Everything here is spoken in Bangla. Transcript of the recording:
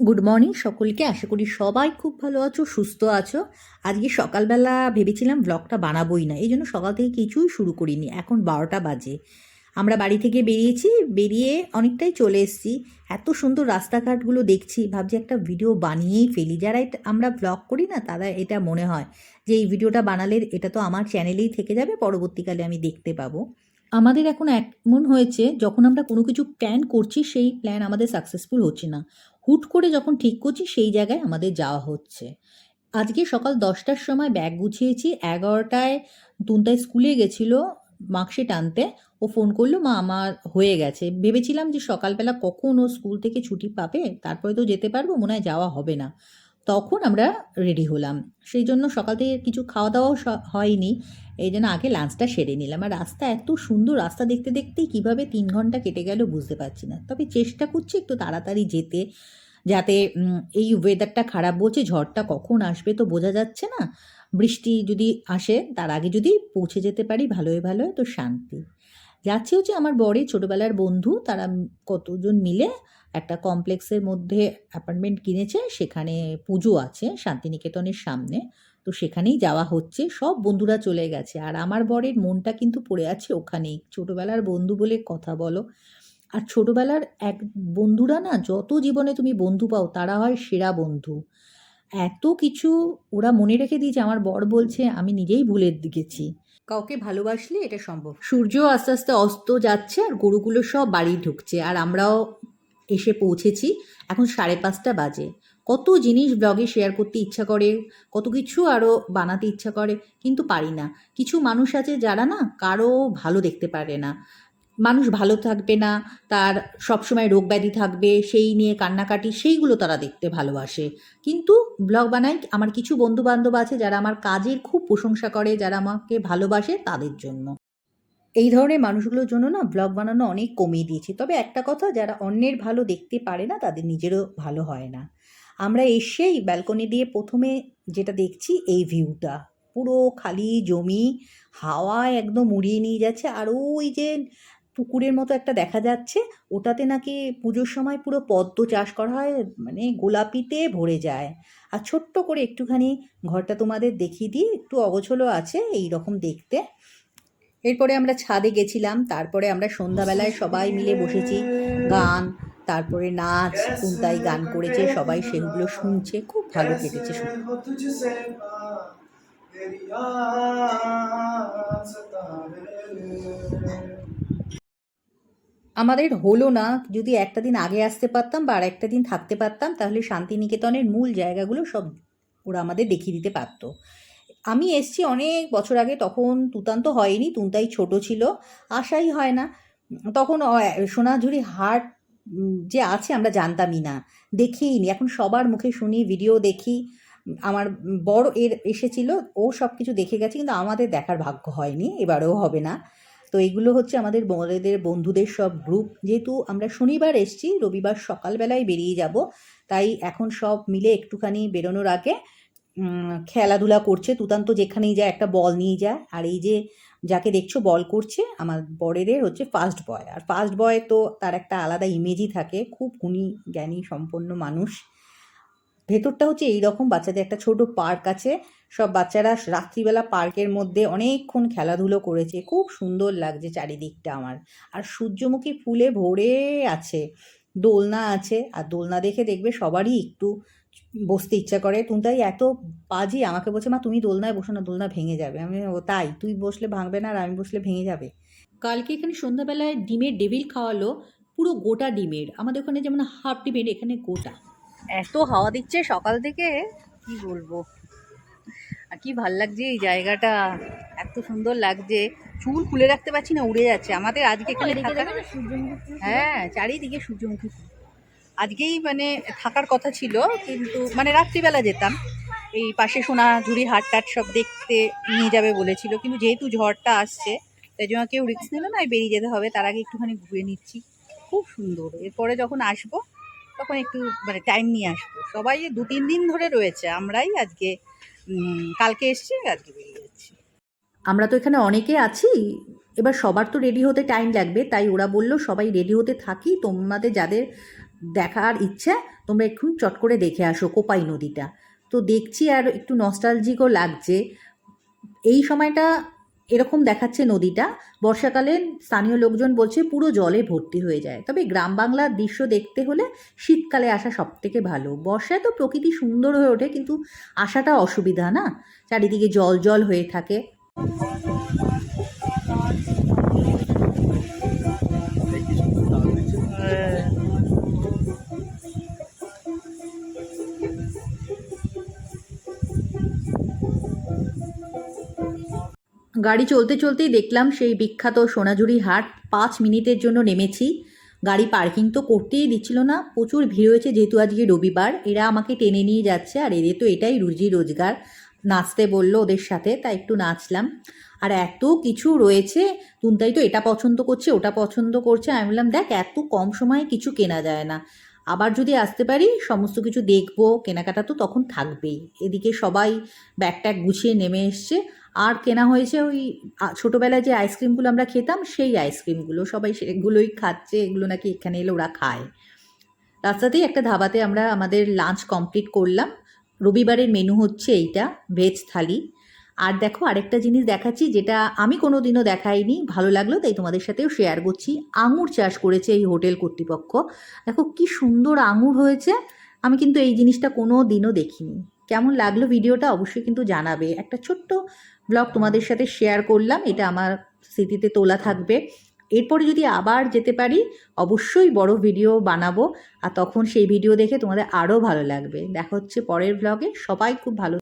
গুড মর্নিং সকলকে। আশা করি সবাই খুব ভালো আছো, সুস্থ আছো। আজকে সকালবেলা ভেবেছিলাম ব্লগটা বানাবোই না এই জন্য সকাল থেকে কিছুই শুরু করিনি। এখন বারোটা বাজে। আমরা বাড়ি থেকে বেরিয়েছি, বেরিয়ে অনেকটাই চলে এসেছি। এত সুন্দর রাস্তাঘাটগুলো দেখছি, ভাবছি একটা ভিডিও বানিয়েই ফেলি। যারা আমরা ব্লগ করি না, তারা এটা মনে হয় যে এই ভিডিওটা বানালে এটা তো আমার চ্যানেলেই থেকে যাবে, পরবর্তীকালে আমি দেখতে পাবো। আমাদের এখন এমন হয়েছে, যখন আমরা কোনো কিছু প্ল্যান করছি, সেই প্ল্যান আমাদের সাকসেসফুল হচ্ছে না। হুট করে যখন ঠিক করছি, সেই জায়গায় আমাদের যাওয়া হচ্ছে। আজকে সকাল দশটার সময় ব্যাগ গুছিয়েছি, এগারোটায় তুনতায় স্কুলে গেছিল মার্কশিট আনতে। ও ফোন করল, মা, আমার হয়ে গেছে। ভেবেছিলাম যে সকালবেলা কখন ও স্কুল থেকে ছুটি পাবে, তারপরে তো যেতে পারব, মনে হয় যাওয়া হবে না। তখন আমরা রেডি হলাম। সেই জন্য সকাল থেকে কিছু খাওয়া দাওয়াও হয়নি। এই জন্য আগে লাঞ্চটা সেরে নিলাম। আর রাস্তা এত সুন্দর, রাস্তা দেখতে দেখতেই কীভাবে তিন ঘণ্টা কেটে গেল বুঝতে পারছি না। তবে চেষ্টা করছি একটু তাড়াতাড়ি যেতে, যাতে এই ওয়েদারটা খারাপ বলছে, ঝড়টা কখন আসবে তো বোঝা যাচ্ছে না। বৃষ্টি যদি আসে, তার আগে যদি পৌঁছে যেতে পারি, ভালোই ভালোই। তো শান্তি। যাচ্ছে হচ্ছে আমার বরের ছোটোবেলার বন্ধু, তারা কতজন মিলে একটা কমপ্লেক্সের মধ্যে অ্যাপার্টমেন্ট কিনেছে সেখানে পুজো আছে শান্তিনিকেতনের সামনে। তো সেখানেই যাওয়া হচ্ছে সব বন্ধুরা চলে গেছে। আর আমার বরের মনটা কিন্তু পড়ে আছে ওখানেই। ছোটোবেলার বন্ধু বলে কথা বলো। আর ছোটোবেলার এক বন্ধুরা না যত জীবনে তুমি বন্ধু পাও তারা হয় সেরা বন্ধু। এত কিছু ওরা মনে রেখে দিয়েছে আমার বর বলছে আমি নিজেই ভুলে গেছি। কাউকে ভালোবাসলে এটা সম্ভব। সূর্য আস্তে আস্তে অস্ত যাচ্ছে আর গরুগুলো সব বাড়ি ঢুকছে। আর আমরাও এসে পৌঁছেছি। এখন সাড়ে পাঁচটা বাজে। কত জিনিস ব্লগে শেয়ার করতে ইচ্ছা করে, কত কিছু আরও বানাতে ইচ্ছা করে, কিন্তু পারি না। কিছু মানুষ আছে যারা না কারও ভালো দেখতে পারে না। মানুষ ভালো থাকবে না, তার সবসময় রোগ ব্যাধি থাকবে, সেই নিয়ে কান্নাকাটি, সেইগুলো তারা দেখতে ভালোবাসে। কিন্তু ব্লগ বানাই আমার কিছু বন্ধু বান্ধব আছে যারা আমার কাজের খুব প্রশংসা করে, যারা আমাকে ভালোবাসে তাদের জন্য। এই ধরনের মানুষগুলোর জন্য না ব্লগ বানানো অনেক কমিয়ে দিয়েছি। তবে একটা কথা, যারা অন্যের ভালো দেখতে পারে না, তাদের নিজেরও ভালো হয় না। আমরা এসেই ব্যালকনি দিয়ে প্রথমে যেটা দেখছি, এই ভিউটা পুরো খালি জমি, হাওয়া একদম উড়িয়ে নিয়ে যাচ্ছে, আর ওই যে পুকুরের মতো একটা দেখা যাচ্ছে, ওটাতে নাকি পুজোর সময় পুরো পদ্ম চাষ করা হয় মানে গোলাপিতে ভরে যায়। আর ছোট্ট করে একটুখানি ঘরটা তোমাদের দেখিয়ে দিই, একটু অগোছলো আছে এই রকম দেখতে। এরপরে আমরা ছাদে গেছিলাম, তারপরে আমরা সন্ধ্যাবেলায় সবাই মিলে বসেছি গান, তারপরে নাচ, কুন্তাই গান করেছে, সবাই সেগুলো শুনছে, খুব ভালো কেটেছে আমাদের হলো না, যদি একটা দিন আগে আসতে পারতাম বা আর একটা দিন থাকতে পারতাম, তাহলে শান্তিনিকেতনের মূল জায়গাগুলো সব ওরা আমাদের দেখিয়ে দিতে পারতো। আমি এসছি অনেক বছর আগে, তখন তুতান তো হয়নি, তুনতাই ছোট ছিল, আশাই হয় না। তখন সোনাঝুরি হাট যে আছে আমরা জানতামই না, দেখিইনি। এখন সবার মুখে শুনি, ভিডিও দেখি। আমার বড় এর এসেছিল, ও সব কিছু দেখে গেছে, কিন্তু আমাদের দেখার ভাগ্য হয়নি, এবারেও হবে না। তো এগুলো হচ্ছে আমাদের বড়দের, বন্ধুদের সব গ্রুপ যেহেতু আমরা শনিবার এসছি, রবিবার সকালবেলায় বেরিয়ে যাব, তাই এখন সব মিলে একটুখানি বেরোনোর আগে খেলাধুলা করছে। তুতান্ত যেখানেই যায় একটা বল নিয়ে যায়। আর এই যে যাকে দেখছ বল করছে, আমার বরেদের হচ্ছে ফার্স্ট বয় আর ফার্স্ট বয় তো তার একটা আলাদা ইমেজই থাকে। খুব গুণী, জ্ঞানী, সম্পন্ন মানুষ। ভেতরটা হচ্ছে এই রকম বাচ্চাদের একটা ছোট পার্ক আছে। সব বাচ্চারা রাত্রিবেলা পার্কের মধ্যে অনেকক্ষণ খেলাধুলো করেছে। খুব সুন্দর লাগছে চারিদিকটা আমার। আর সূর্যমুখী ফুলে ভরে আছে। দোলনা আছে। আর দোলনা দেখে দেখবে সবারই একটু বসতে ইচ্ছা করে। তুমি তাই এত বাজি আমাকে বলছে মা তুমি দোলনায় বসো না দোলনা ভেঙে যাবে। আমি ও তাই? তুই বসলে ভাঙবে না আর আমি বসলে ভেঙে যাবে? কালকে এখানে সন্ধ্যাবেলায় ডিমের ডেভিল খাওয়ালো পুরো গোটা ডিমের। আমাদের ওখানে যেমন হাফ ডিমের এখানে গোটা। এত হাওয়া দিচ্ছে সকাল থেকে? কি বলব? আর কি ভালো লাগছে এই জায়গাটা? এত সুন্দর লাগছে। চুল খুলে রাখতে পারছি না উড়ে যাচ্ছে। আমাদের আজকে এখানে হ্যাঁ চারিদিকে সূর্যমুখী আজকেই মানে থাকার কথা ছিল কিন্তু মানে রাত্রিবেলা যেতাম। এই পাশে সোনাঝুরি হাট টাট সব দেখতে নিয়ে যাবে বলেছিল। কিন্তু যেহেতু ঝড়টা আসছে, তাই জন্য কেউ রিস্ক নিল না বেরিয়ে যেতে হবে। তার আগে একটুখানি ঘুরে নিচ্ছি। খুব সুন্দর। এরপরে যখন আসব, তখন একটু মানে টাইম নিয়ে আসব। সবাই দু, তিন দিন ধরে রয়েছে, আমরাই আজকে কালকে এসছি, আজকে বেরিয়ে যাচ্ছি। আমরা তো এখানে অনেকে আছি। এবার সবার তো রেডি হতে টাইম লাগবে। তাই ওরা বলল, সবাই রেডি হতে থাকি। তোমাদের যাদের দেখার ইচ্ছা, তোমরা একটু চট করে দেখে আসো কোপাই নদীটা। তো দেখছি আর একটু নস্টালজিকও লাগছে। এই সময়টা এরকম দেখাচ্ছে নদীটা। বর্ষাকালে স্থানীয় লোকজন বলছে পুরো জলে ভর্তি হয়ে যায়। তবে গ্রাম বাংলার দৃশ্য দেখতে হলে শীতকালে আসা সব থেকে ভালো। বর্ষায় তো প্রকৃতি সুন্দর হয়ে ওঠে, কিন্তু আসাটা অসুবিধা না? চারিদিকে জল জল হয়ে থাকে। গাড়ি চলতে চলতেই দেখলাম সেই বিখ্যাত সোনাঝুরি হাট পাঁচ মিনিটের জন্য নেমেছি। গাড়ি পার্কিং তো করতেই দিচ্ছিল না, প্রচুর ভিড় হয়েছে যেহেতু আজকে রবিবার, এরা আমাকে টেনে নিয়ে যাচ্ছে আর এদের তো এটাই রুজি রোজগার। নাচতে বলল ওদের সাথে, তাই একটু নাচলাম। আর এত কিছু রয়েছে, তুনতাই তো এটা পছন্দ করছে, ওটা পছন্দ করছে, আমি বললাম, দেখ, এত কম সময়ে কিছু কেনা যায় না। আবার যদি আসতে পারি, সমস্ত কিছু দেখব, কেনাকাটা তো তখন থাকবেই। এদিকে সবাই ব্যাগ ট্যাগ গুছিয়ে নেমে এসছে। আর কেনা হয়েছে ওই ছোটোবেলায় যে আইসক্রিমগুলো আমরা খেতাম, সেই আইসক্রিমগুলো। সবাই সেগুলোই খাচ্ছে, এগুলো নাকি এখানে এলে ওরা খায়। রাস্তাতেই একটা ধাবাতে আমরা আমাদের লাঞ্চ কমপ্লিট করলাম। রবিবারের মেনু হচ্ছে এইটা ভেজ থালি। আর দেখো আরেকটা জিনিস দেখাচ্ছি যেটা আমি কোনো দিনও দেখাইনি, ভালো লাগল, তাই তোমাদের সাথেও শেয়ার করছি। আঙুর চাষ করেছে এই হোটেল কর্তৃপক্ষ। দেখো কি সুন্দর আঙুর হয়েছে, আমি কিন্তু এই জিনিসটা কোনো দিনও দেখিনি। কেমন লাগল ভিডিওটা অবশ্যই কিন্তু জানাবে। একটা ছোট্ট ব্লগ তোমাদের সাথে শেয়ার করলাম, এটা আমার স্মৃতিতে তোলা থাকবে। এরপরে যদি আবার যেতে পারি, অবশ্যই বড় ভিডিও বানাবো, আর তখন সেই ভিডিও দেখে তোমাদের আরও ভালো লাগবে। দেখা হচ্ছে পরের ব্লগে সবাই খুব ভালো